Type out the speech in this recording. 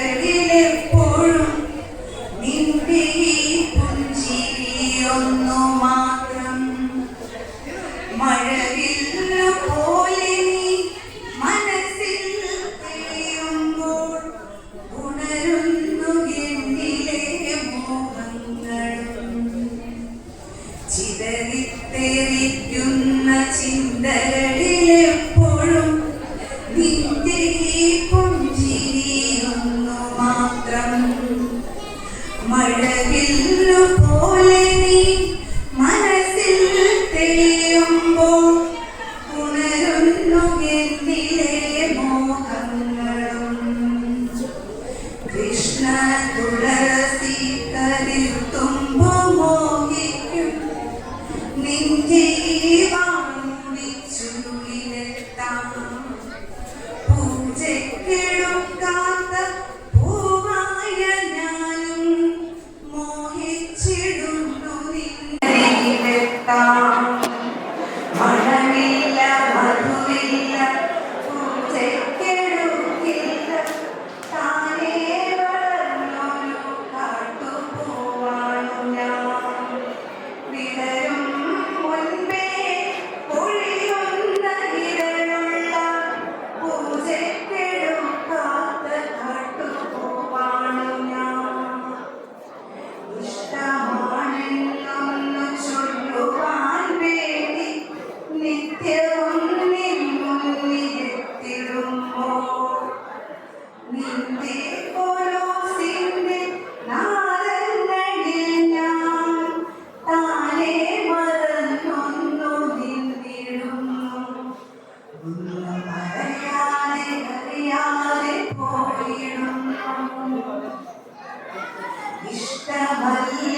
ചിന്തകളിലെപ്പോഴും നിന്റെ ഈ പുഞ്ചിരിയൊന്നും ചിരിക്കുന്ന ചിന്തകളിലെപ്പോഴും നിന്റെ ഈ പുഞ്ചിരിയൊന്നു മാത്രം. മഴവില്ലു പോലെ നീ മനസ്സിൽ തെളിയുമ്പോൾ He ഇഷ്ടമല്ല